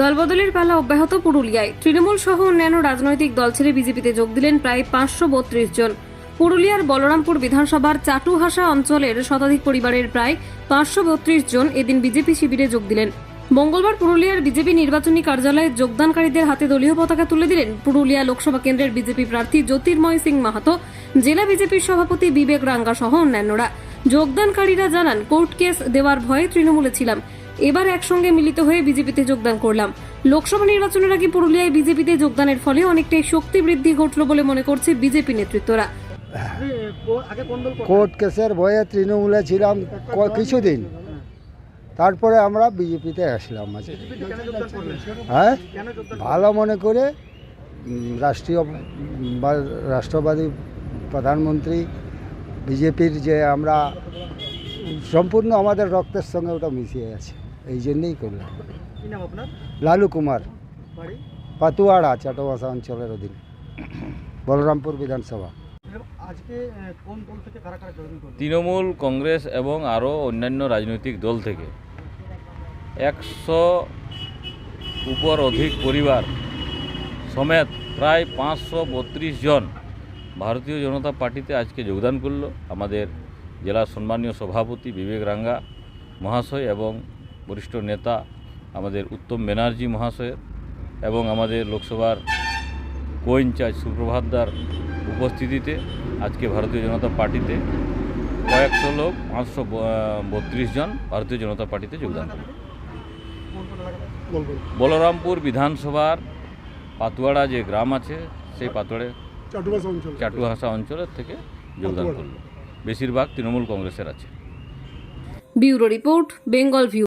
দলবদলের পালা অব্যাহত পুরুলিয়ায়। তৃণমূল সহ অন্যান্য রাজনৈতিক দল ছেড়ে বিজেপিতে যোগ দিলেন প্রায় পাঁচশো বত্রিশ জন। পুরুলিয়ার বলরামপুর বিধানসভার চাটুহাসা অঞ্চলের শতাধিক পরিবারের প্রায় পাঁচশো বত্রিশ জন এদিন বিজেপি শিবিরে যোগ দিলেন। মঙ্গলবার পুরুলিয়ার বিজেপি নির্বাচনী কার্যালয়ে যোগদানকারীদের হাতে দলীয় পতাকা তুলে দিলেন পুরুলিয়া লোকসভা কেন্দ্রের বিজেপি প্রার্থী জ্যোতির্ময় সিং মাহাতো। জেলা বিজেপির সভাপতি বিবেক রাঙ্গা সহ অন্যান্যরা। যোগদানকারীরা জানান, কোর্ট কেস দেওয়ার ভয়ে তৃণমূলে ছিলাম। এবার একসঙ্গে মিলিত হয়ে বিজেপিতে যোগদান করলাম। লোকসভা নির্বাচনের আগে পুরুলিয়ায় বিজেপিতে যোগদানের ফলে অনেকটাই শক্তি বৃদ্ধি ঘটল বলে মনে করছে বিজেপি নেতৃত্বরা। কোর্ট কেসের ভয়ে তৃণমূলে ছিলাম কিছুদিন। তারপরে আমরা বিজেপিতে আসলাম আজকে। হ্যাঁ? ভালো মনে করে রাষ্ট্রীয়, বা- রাষ্ট্রবাদী প্রধানমন্ত্রী, বিজেপির যে আমরা, সম্পূর্ণ আমাদের রক্তের সঙ্গে ওটা মিশিয়ে আছে। এই জন্যেই করলাম। কি নাম আপনার? লালু কুমার। বাড়ি? পাতুয়াড়া চাটোবাসা অঞ্চলের অধীন। বলরামপুর বিধানসভা। আজকে কোন দল থেকে কারা কারা জয়েন করবে তৃণমূল কংগ্রেস এবং আরও অন্যান্য রাজনৈতিক দল থেকে। একশো উপর অধিক পরিবার সমেত প্রায় পাঁচশো বত্রিশ জন ভারতীয় জনতা পার্টিতে আজকে যোগদান করল। আমাদের জেলা সম্মানীয় সভাপতি বিবেক রাঙ্গা মহাশয় এবং বরিষ্ঠ নেতা আমাদের উত্তম ব্যানার্জি মহাশয়ের এবং আমাদের লোকসভার কো ইনচার্জ সুপ্রভাতদার উপস্থিতিতে আজকে ভারতীয় জনতা পার্টিতে কয়েকশো লোক পাঁচশো বত্রিশ জন ভারতীয় জনতা পার্টিতে যোগদান বলবেন বলরামপুর বিধানসভার পাতুয়াড়া যে গ্রাম আছে সেই পাতুয়াড়ে চাটুহাসা অঞ্চলের থেকে যোগদান করল। বেশিরভাগ তৃণমূল কংগ্রেসের আছে। Bureau report Bengal view.